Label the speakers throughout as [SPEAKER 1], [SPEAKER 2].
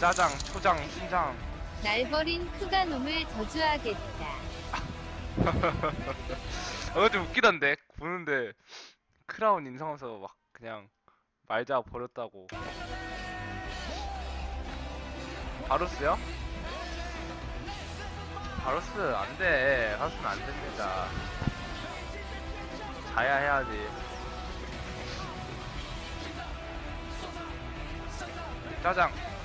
[SPEAKER 1] 짜장, 초장, 신장.
[SPEAKER 2] 날 버린 크가 놈을 저주하겠다.
[SPEAKER 1] 어, 좀 웃기던데. 보는데 크라운 인상하면서 막 그냥 말자 버렸다고. 바루스요? 바루스 안 돼. 바루스는 안 됩니다. 자야 해야지. 짜장.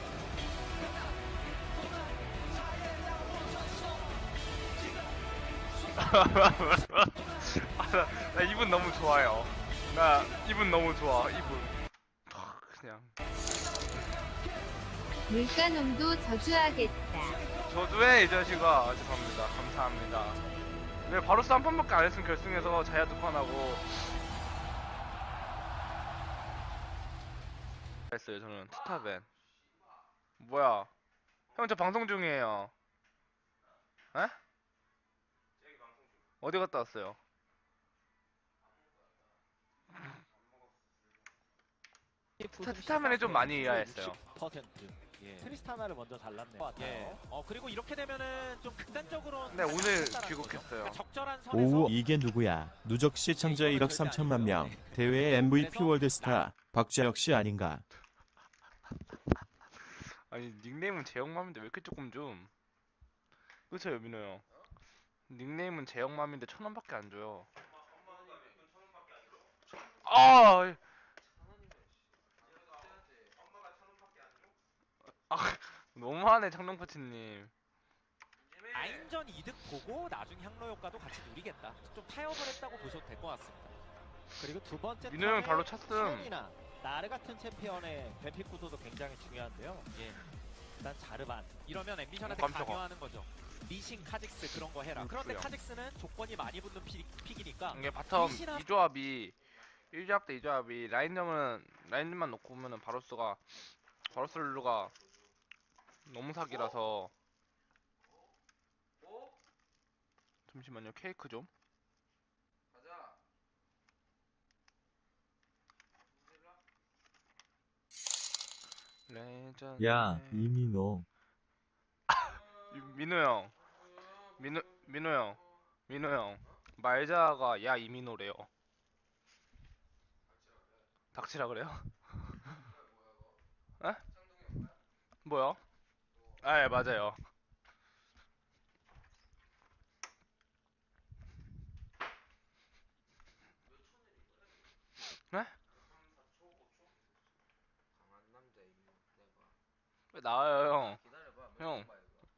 [SPEAKER 1] 아, 나, 나 이분 너무 좋아요. 나 이분 너무 좋아. 이분. 아, 그냥
[SPEAKER 2] 물가놈도 저주하겠다.
[SPEAKER 1] 저도해 이 자식아. 죄송합니다. 감사합니다. 왜 바로스 한 판밖에 안 했으면 결승에서 자야 두 판 하고 했어요. 저는 스타벤. 뭐야? 형 저 방송 중이에요. 에? 어디 갔다 왔어요? 스타맨에 좀 많이 이해했어요.
[SPEAKER 3] 60%. 예. 트리스타나를 먼저 잘랐네요.
[SPEAKER 4] 예. 어 그리고 이렇게 되면은 좀 극단적으로
[SPEAKER 1] 네 오늘 귀국했어요.
[SPEAKER 4] 그러니까 적절한 선에서
[SPEAKER 5] 오우 이게 누구야? 누적 시청자 1억 3천만 명. 대회 MVP 월드스타 박재혁 씨 아닌가?
[SPEAKER 1] 아니 닉네임은 제형맘인데 왜 이렇게 조금 좀 그쵸 민호 형 닉네임은 제형맘인데 천 원밖에 안 줘요 아 아, 너무하네 청룡코치님
[SPEAKER 4] 라인전 이득 보고 나중 향로 효과도 같이 누리겠다. 좀 타협을 했다고 보셔도 될 것 같습니다.
[SPEAKER 3] 그리고 두 번째
[SPEAKER 1] 민호 형 발로 찼음
[SPEAKER 3] 션이나 나르 같은 챔피언의 뱀픽 구도도 굉장히 중요한데요.
[SPEAKER 4] 예.
[SPEAKER 3] 일단 자르반.
[SPEAKER 4] 이러면 앰비션한테
[SPEAKER 1] 어, 깜짝아.
[SPEAKER 4] 강요하는 거죠. 리신 카직스 그런 거 해라. 그런데
[SPEAKER 1] 그렇고요.
[SPEAKER 4] 카직스는 조건이 많이 붙는 픽, 픽이니까
[SPEAKER 1] 이게 바텀
[SPEAKER 4] 리시나-
[SPEAKER 1] 이 조합이 1조합 대 2조합이 라인점은 라인점만 놓고 보면은 바로스가 바로스루가 너무 사기라서 잠시만요 케이크 좀 레전드
[SPEAKER 5] 야 이민호.
[SPEAKER 1] 민호 형 민호 민호 형 민호 형 말자가 야 이민호래요 닥치라 그래요? 에? 뭐요? 아예 맞아요 나와요 형 형.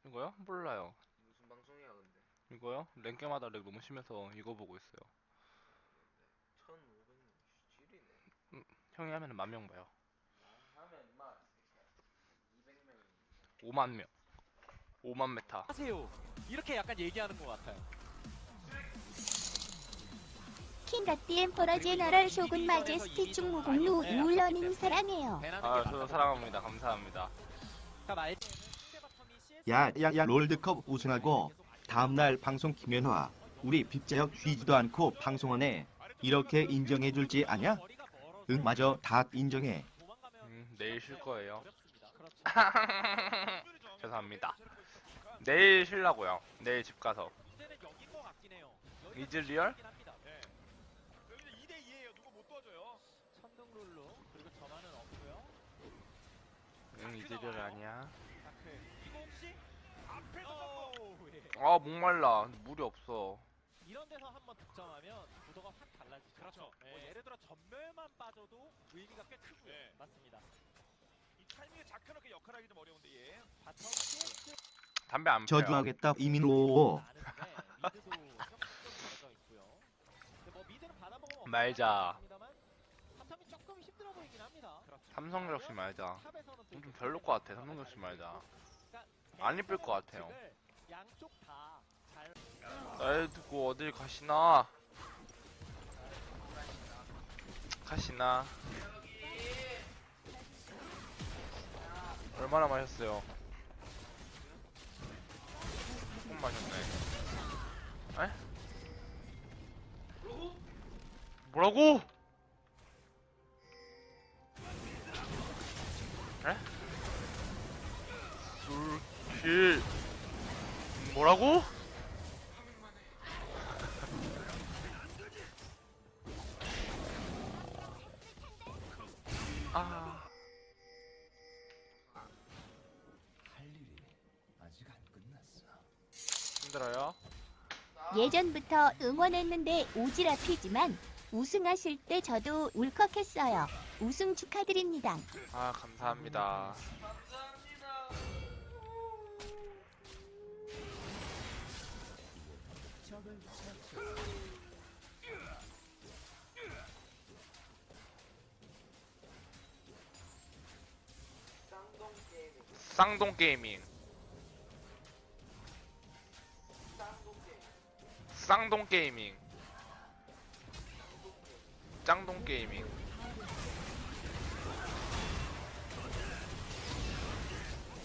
[SPEAKER 1] 이거요? 몰라요.
[SPEAKER 6] 무슨 방송이야 근데
[SPEAKER 1] 이거요? 랭게마다 렉 너무 심해서 이거 보고 있어요.
[SPEAKER 6] 1567이네
[SPEAKER 1] 형이 하면은 만명 봐요.
[SPEAKER 6] 하면 임마 200명이
[SPEAKER 1] 5만 명. 5만 메타.
[SPEAKER 4] 하세요. 이렇게 약간 얘기하는 것 같아요.
[SPEAKER 7] 킹가 띠 엠퍼러 제너럴 쇼군 마제스티 충무공루 울러님 사랑해요.
[SPEAKER 4] 배나는
[SPEAKER 1] 아,
[SPEAKER 4] 게
[SPEAKER 1] 저도
[SPEAKER 4] 맞다고
[SPEAKER 1] 사랑합니다. 감사합니다.
[SPEAKER 8] 야, 야, 야, 롤드컵 우승하고 다음날 방송 김연화 우리 빅재혁 쉬지도 않고 방송하네 이렇게 인정해줄지 아냐? 응 맞아 다 인정해
[SPEAKER 1] 음, 내일 쉴 거예요. 죄송합니다. 내일 쉬려고요. 내일 집 가서. 이즈 리얼?
[SPEAKER 3] 천둥룰루 그리고 저만은 없고요.
[SPEAKER 1] 응, 이즈 리얼 아니야.
[SPEAKER 3] 다크.
[SPEAKER 4] 이거 혹시 앞에서 예.
[SPEAKER 1] 아, 목말라. 물이 없어.
[SPEAKER 3] 이런 데서 한번 득점하면 구도가 확 달라지죠.
[SPEAKER 4] 그렇죠. 뭐 예를 들어 전멸만 빠져도 의미가 꽤 크고요. 맞습니다.
[SPEAKER 9] 이 타이밍에 작혀놓고 역할하기 좀 어려운데 얘.
[SPEAKER 3] 바텀 CS
[SPEAKER 1] 담배 안 피워요.
[SPEAKER 8] 저주하겠다 이민호
[SPEAKER 3] 아는데 미드도 있고요. 근데 뭐 미드는 받아먹으면
[SPEAKER 1] 말자.
[SPEAKER 3] 없습니다만 바텀이 조금 힘들어 보이긴 합니다.
[SPEAKER 1] 삼성 역시 말자. 좀 별로 것 같아. 삼성 역시 말자. 안 이쁠 것 같아요. 날 두고 어딜 가시나? 가시나? 얼마나 마셨어요? 조금 마셨네. 에? 뭐라고?
[SPEAKER 6] 길 뭐라고? 아 힘들어요?
[SPEAKER 7] 예전부터 응원했는데 오지랖이지만 우승하실 때 저도 울컥했어요. 우승 축하드립니다.
[SPEAKER 6] 아 감사합니다. 쌍동 게이밍. 쌍동 게이밍. 짱동 게이밍.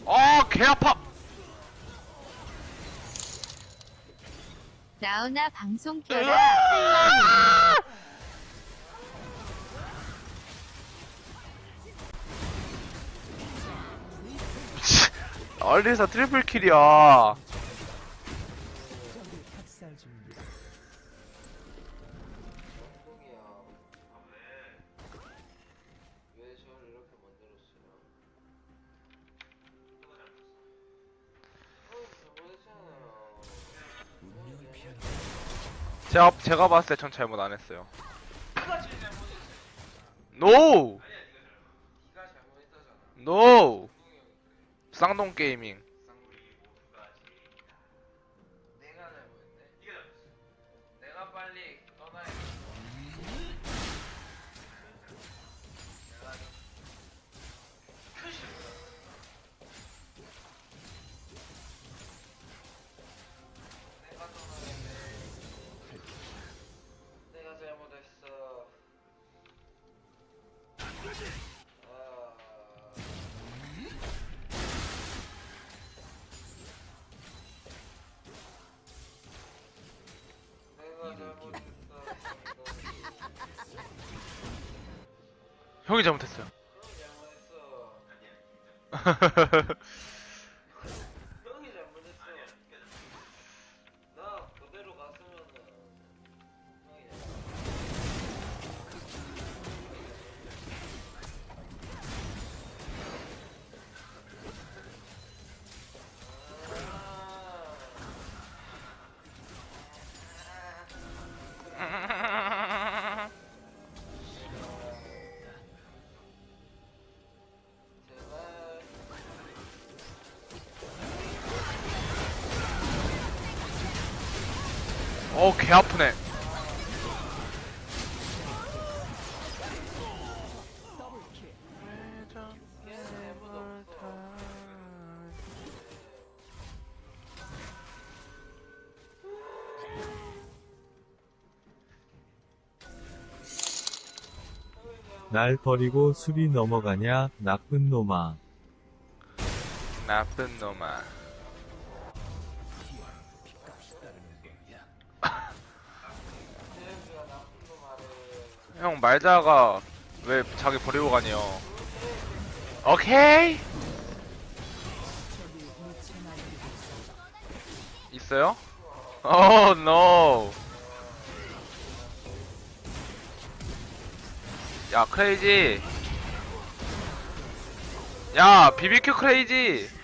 [SPEAKER 6] 아, 개 아파.
[SPEAKER 2] 나오나 방송 켜라. 슬라임.
[SPEAKER 6] 얼리서 트리플 킬이야. 제가 제가 봤을 때 전 잘못 안 했어요. 노! 노! 쌍동 게이밍. 형이 잘못했어요.
[SPEAKER 1] 어,
[SPEAKER 6] 개 아프네.
[SPEAKER 10] 날 버리고 술이 넘어가냐, 나쁜 놈아.
[SPEAKER 6] 나쁜 놈아. 형 말자가 왜 자기 버리고 가니요? 오케이. 있어요? 오 노. 야 크레이지. 야 비비큐 크레이지.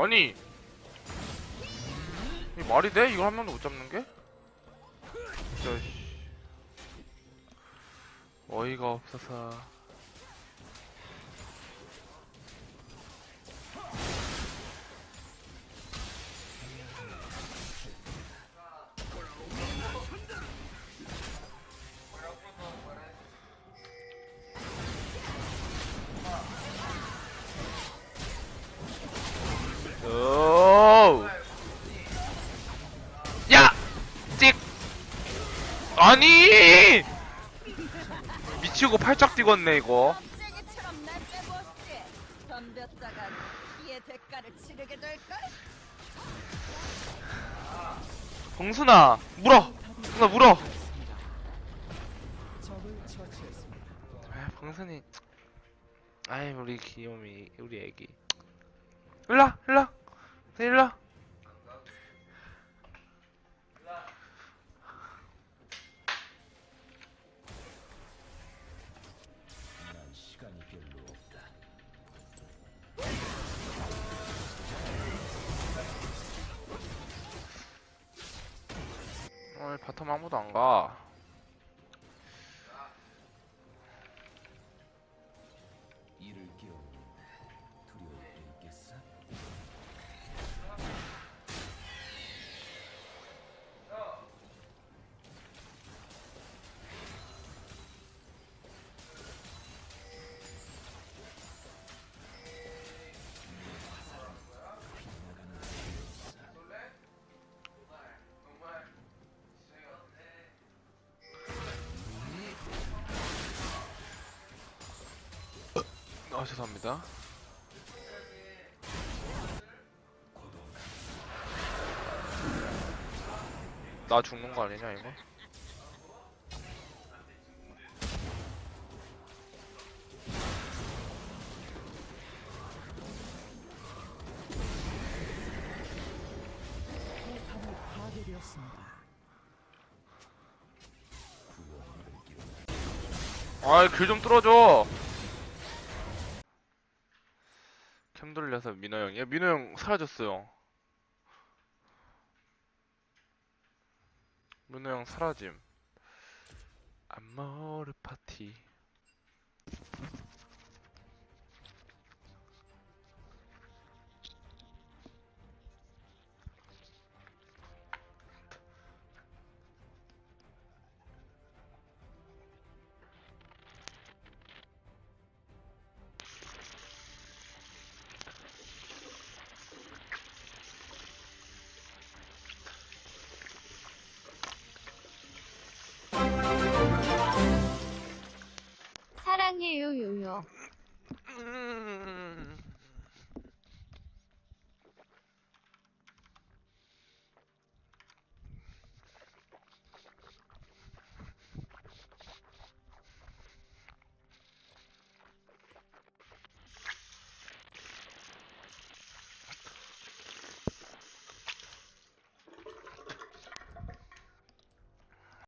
[SPEAKER 6] 아니 이 말이 돼? 이걸 한 명도 못 잡는 게? 진짜 씨. 어이가 없어서 찍었네 이거.
[SPEAKER 1] 봉순아 물어. 정순아 물어. 아, 방선이. 아이 우리 귀요미 우리 애기. 일라 일라 일라 오늘 바텀 아무도 안 아 죄송합니다. 나 죽는 거 아니냐 이거? 아이 글좀 뚫어줘. 돌려서 민호 형이. 야 민호 형 사라졌어요. 민호 형 사라짐. 안머르 파티.